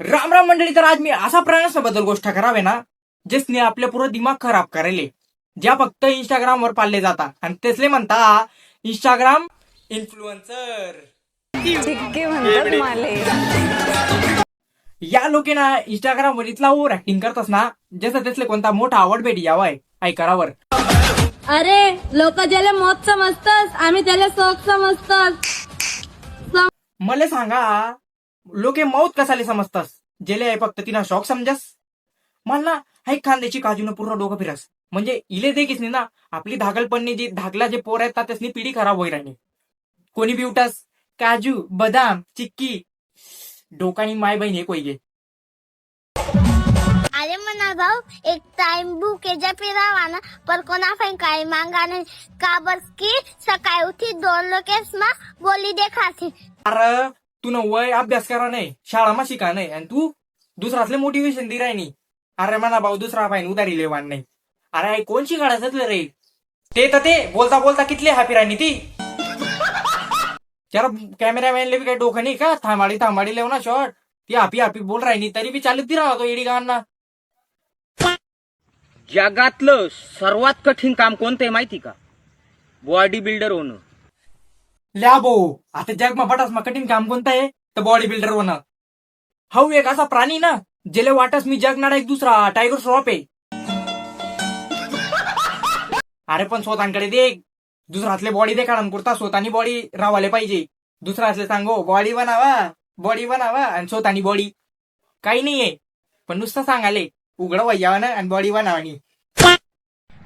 राम राम मंडळी तर आज मी असा प्राण्याबद्दल गोष्ट करावे ना ज्यासने आपले पूर्ण दिमाग खराब करायले ज्या फक्त इंस्टाग्राम वर पाळले जातात. आणि तेसले म्हणता इंस्टाग्राम इन्फ्लुएन्सर या लोकेना इंस्टाग्राम वर इथला ओव्हर ऍक्टिंग करतात ना जसं त्यासले कोणता मोठा आवड भेटी यावाय ऐकरावर अरे लोक ज्याला मौत समजतस आम्ही त्याला शोक समजतस. मला सांगा लोके मौत कसाले समजतास? जेले आहे फक्त तिना शॉक समजस? मला ना हाय खांद्याची काजून पूर्ण डोकं फिरस. म्हणजे इले नाही ना आपली धागलपणनी जी धाकला जे पोर आहेत त्यासनी पिढी खराब होई राहिली. कोणी बी उठास काजू बदाम चिक्की डोकानी माय बहीण हे कोई गे अरे मना भाऊ एक टाइम बुक एजा फिरावा ना पर कोणा फाईन काही मांगा नाही. का बस की सकाळी उठी दोन लोकेस मा बोली देखासी. अरे तू न वय अभ्यास करा नाही शाळामा शिका नाही आणि तू दुसरातले मोटिवेशन दि राहिनी. अरे म्हणा भाऊ दुसरा पाहिजे उदारी लेवान नाही. अरे आई कोण शिकाडायचं रे? ते तर ते बोलता बोलता कितले हॅपी राहिनी ती. त्याला कॅमेरामॅनले बी काही डोकं नाही का? थांबाडी थांबाडी लेव ना शॉर्ट ती हापी हापी बोल राहिनी तरी बी चालत ती राहतो एडी गावांना. जगातलं सर्वात कठीण काम कोणतं आहे माहिती का? बॉडी बिल्डर होणं. ल्या बो आता जगमा बटास मा कठीण काम कोणतं आहे? तर बॉडी बिल्डर होणं हाऊ एक असा प्राणी ना जेले वाटस मी जगणारा एक दुसरा टायगर श्रॉफ आहे. अरे पण स्वतःकडे देख दुसरातले बॉडी देखा कुर्ता स्वतःनी बॉडी रावाले पाहिजे. दुसरा असले सांगो बॉडी बनावा बॉडी बनावा आणि स्वतःनी बॉडी काही नाहीये पण नुसतं सांगाले उघडं वैयावानं आणि बॉडी बनावानी.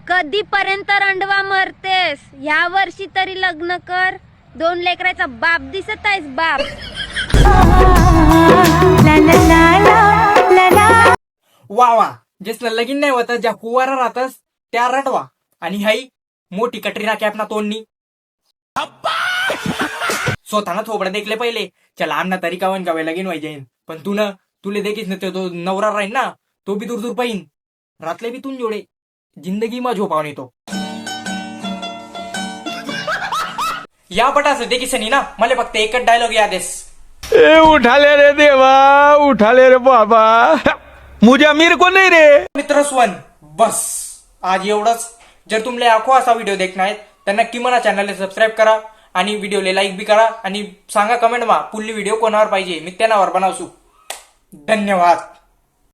कधीपर्यंत रंडवा मरतेस? या वर्षी तरी लग्न कर. दोन लेकराचा बाप दिसत आहेस बाप. वा वा जेसला लगीन नाही होत ज्या कुवारा राहतस त्या रटवा आणि हाई मोठी कटरीना कॅपना तोंडनी. स्वतःना थोबडं देखले पहिले. चला आमना तरी कावन गावे लगीन व्हायचे पण तू ना तुले देखीच ना तो नवरा राहील ना तो बी दूर दूर पाहिन. रातले बी तून जोडे. जिंदगी मा झोपावून येतो. या पटास देखीस नाही ना. मला फक्त एकच डायलॉग यादेस ए उठाले रे देवा उठाले रे बाबा. मुझे अमीर को नहीं रे? मित्र स्वन बस. आज एवढंच. जर तुमले आखो असा व्हिडिओ देखणार आहेत तर नक्की मला चॅनलला सबस्क्राईब करा आणि व्हिडिओला लाईक बी करा आणि सांगा कमेंट मा पुढली व्हिडिओ कोणावर पाहिजे? मी त्यानावर बनवसू धन्यवाद.